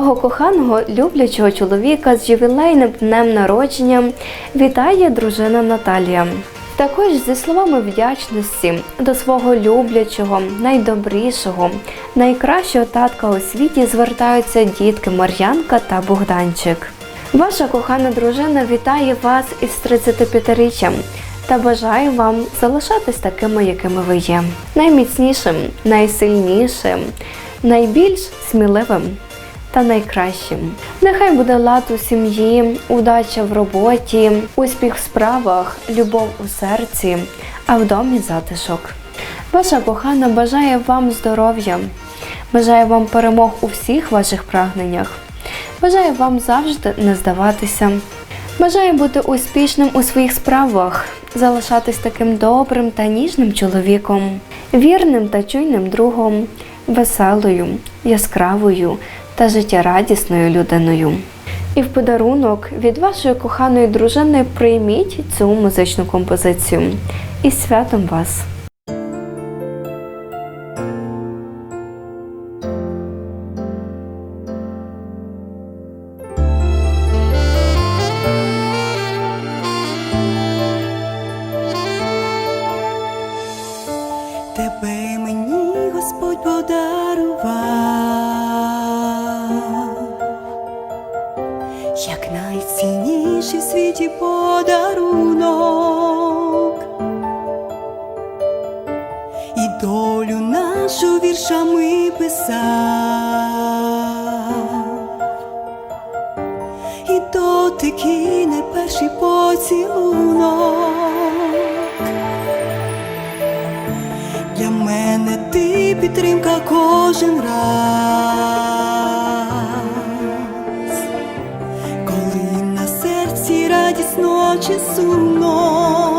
коханого люблячого чоловіка з ювілейним днем народження вітає дружина Наталія. Також зі словами вдячності до свого люблячого, найдобрішого, найкращого татка у світі звертаються дітки Мар'янка та Богданчик. Ваша кохана дружина вітає вас із 35-річчям та бажає вам залишатись такими, якими ви є. Найміцнішим, найсильнішим, найбільш сміливим та найкращим. Нехай буде лад у сім'ї, удача в роботі, успіх в справах, любов у серці, а в домі затишок. Ваша кохана бажає вам здоров'я, бажає вам перемог у всіх ваших прагненнях, бажає вам завжди не здаватися, бажає бути успішним у своїх справах, залишатись таким добрим та ніжним чоловіком, вірним та чуйним другом, веселою, яскравою та життєрадісною людиною. І в подарунок від вашої коханої дружини прийміть цю музичну композицію. І святом вас! Найцінніший в світі подарунок, і долю нашу віршами писав, і дотики не перший поцілунок. Для мене ти підтримка кожен раз, радісно чи сумно,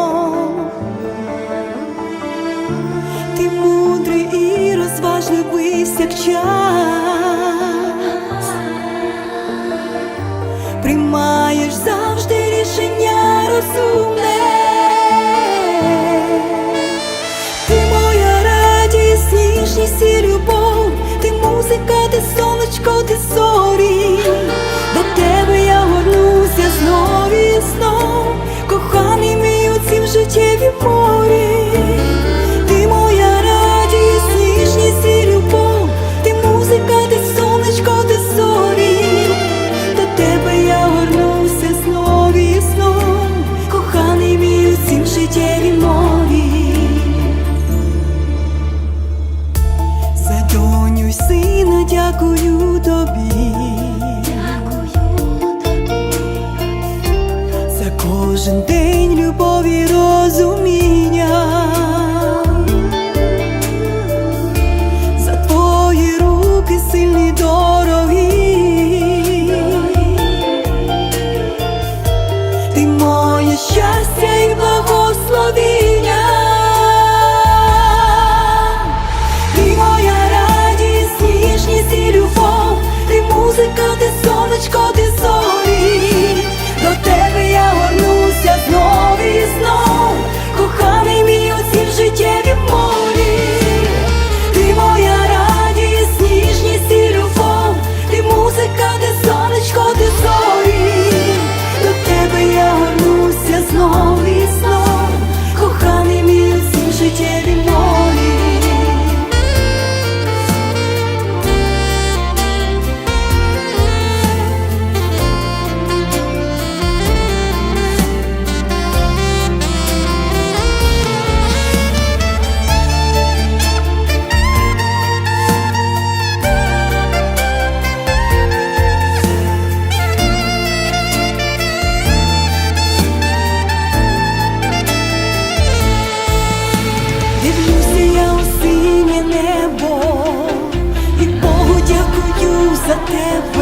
благословіння. Ти у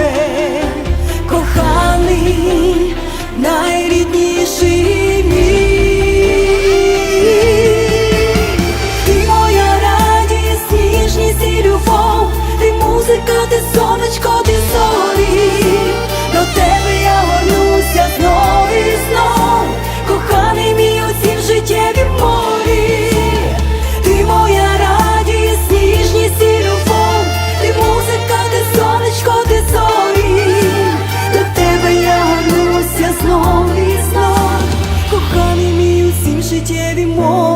世界的魔